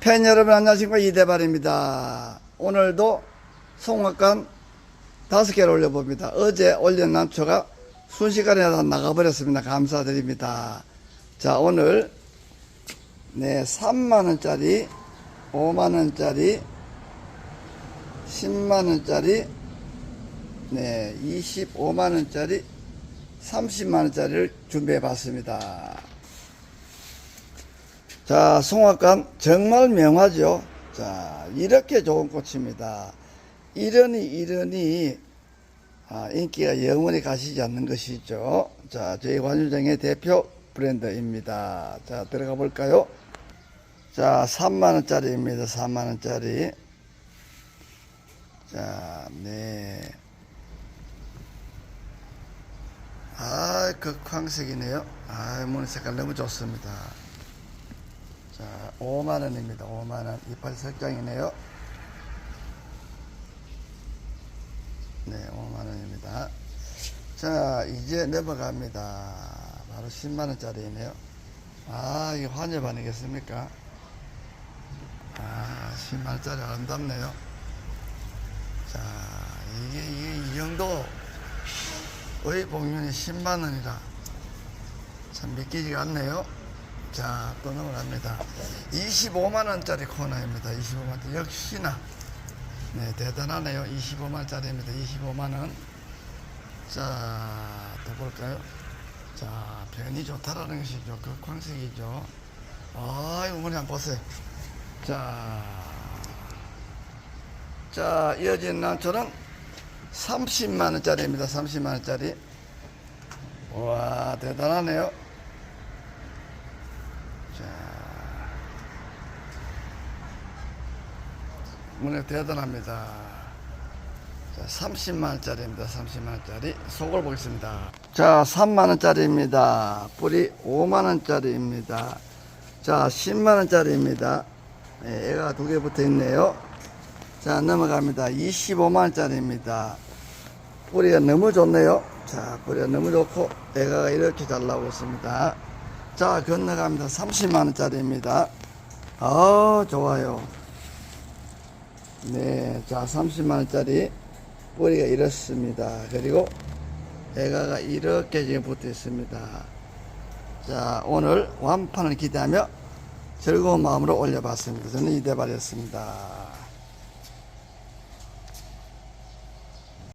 팬 여러분 안녕하십니까 이대발입니다. 오늘도 송악간 다섯 개를 올려봅니다. 어제 올린 남초가 순식간에 다 나가버렸습니다. 감사드립니다. 자 오늘 네 3만원짜리 5만원짜리 10만원짜리 네 25만원짜리 30만원짜리를 준비해 봤습니다. 자, 송악관 정말 명화죠. 자, 이렇게 좋은 꽃입니다. 이러니 이러니 아, 인기가 영원히 가시지 않는 것이죠. 자, 저희 관유정의 대표 브랜드입니다. 자, 들어가 볼까요? 자, 3만원짜리입니다. 3만원짜리. 자, 네. 아, 극황색이네요. 아, 무늬 색깔 너무 좋습니다. 자, 5만원입니다. 5만원. 이빨 색장이네요. 네, 5만원입니다. 자, 이제 넘어갑니다. 바로 10만원짜리네요. 아, 이게 환엽 아니겠습니까? 아, 10만원짜리 아름답네요. 자, 이게, 이게 이 정도 의 복륜이 10만원이라 참 믿기지가 않네요. 자, 또 넘어갑니다. 25만원짜리 코너입니다. 25만원. 역시나, 네, 대단하네요. 25만원짜리입니다. 25만원. 자, 또 볼까요? 자, 변이 좋다라는 것이죠. 그 광색이죠. 아, 이거 한번 보세요. 자, 자, 이어진 난초는 30만원짜리입니다. 30만원짜리. 와, 대단하네요. 문에 대단합니다. 자, 30만원짜리입니다. 30만원짜리. 속을 보겠습니다. 자, 3만원짜리입니다. 뿌리 5만원짜리입니다. 자, 10만원짜리입니다. 네, 애가 두 개 붙어 있네요. 자, 넘어갑니다. 25만원짜리입니다. 뿌리가 너무 좋네요. 자, 뿌리가 너무 좋고, 애가 이렇게 잘 나오고 있습니다. 자, 건너갑니다. 30만원짜리입니다. 아, 좋아요. 네, 자, 30만원짜리 뿌리가 이렇습니다. 그리고 애가가 이렇게 지금 붙어 있습니다. 자, 오늘 완판을 기대하며 즐거운 마음으로 올려봤습니다. 저는 이대발이었습니다.